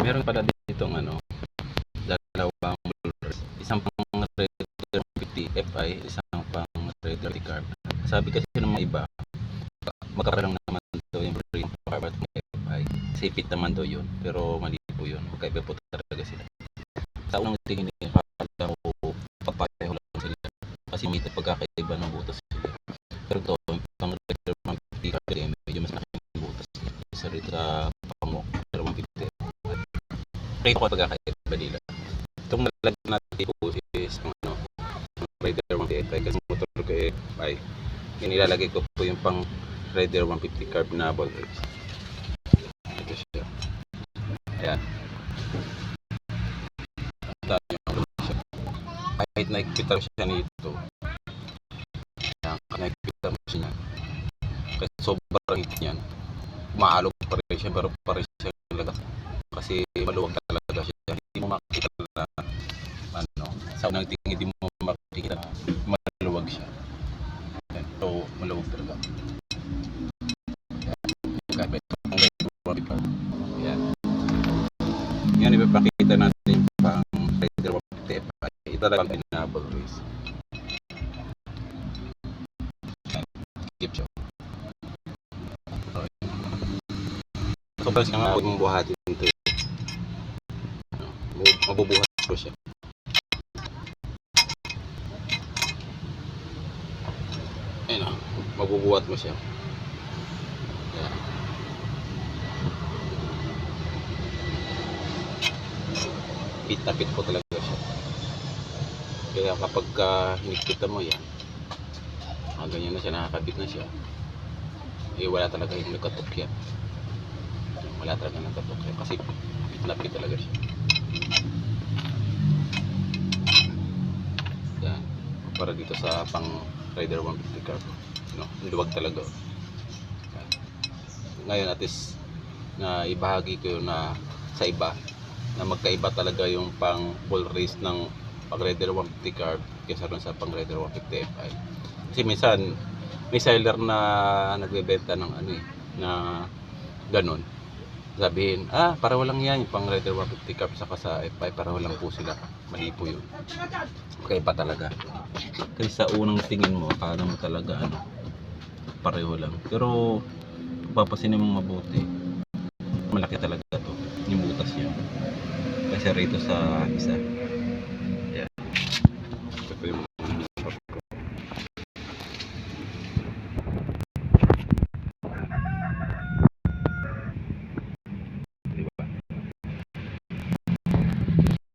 meron pala dito ano, dalawang bowlers. Isang pang Raider 150 FI, isang pang Raider carb. Sabi kasi ng mga iba, magkakaroon naman daw yung ring carb at FI. Sipit naman daw yun, pero mali po yun. Magkaiba po talaga sila. Sa unang tingin nila, kala ko papareho lang sila. Kasi may pagkakaiba ng butas sila. Pero yung pang Raider 150 carb, medyo mas malaking butas. Isa rito sa pang Raider 150 rate ko pagkakaiba nila. Itong nalagyan natin po is ano, ang Raider 150 kasi motor ko eh, ay yung nilalagay ko po yung pang Raider 150 carb na ball race. Ito siya. Ayan. At ano siya. Kahit nakikita ko siya nito. Ayan, nakikita mo siya. Kasi sobrang hit niyan. Umaalog pa rin siya pero pa rin siya kasi maluwag talaga siya. Hindi mo makikita na ano, sa unang tingin hindi mo makikita maluwag siya. Yan, so maluwag talaga. Yan. Kaya itong Raider 150. Yan. Ipapakita natin pang Raider 150 FI. Ito talagang pinable race. Siya. So, Sobrang siya nga huwag mong buhatin ito. Mabu- Mabubuhat ko siya. Ayun o. Mabubuhat mo siya. Ayan. Pit na pit po talaga siya. Kaya kapag uh, hinikita mo yan, ah, ganyan na siya, nakakabit na siya. Eh wala talaga yung nagkatok yan wala talaga nagkatok siya kasi pit na pit talaga siya para dito sa pang rider 150 carb no, luwag talaga ngayon at least na ibahagi ko na sa iba na magkaiba talaga yung pang full race ng pang rider 150 carb kaysa rin sa pang rider 150 FI kasi minsan may seller na nagbebenta ng ano eh na ganun sabihin, ah, para walang yan, yung pang Rider 150 Cup saka sa F5, para walang po sila. Mali po yun. Pa talaga. Kasi sa unang tingin mo, akala mo talaga, ano, pareho lang. Pero, papasinin mo mabuti, malaki talaga to yung butas niya. Kasi rito sa isa.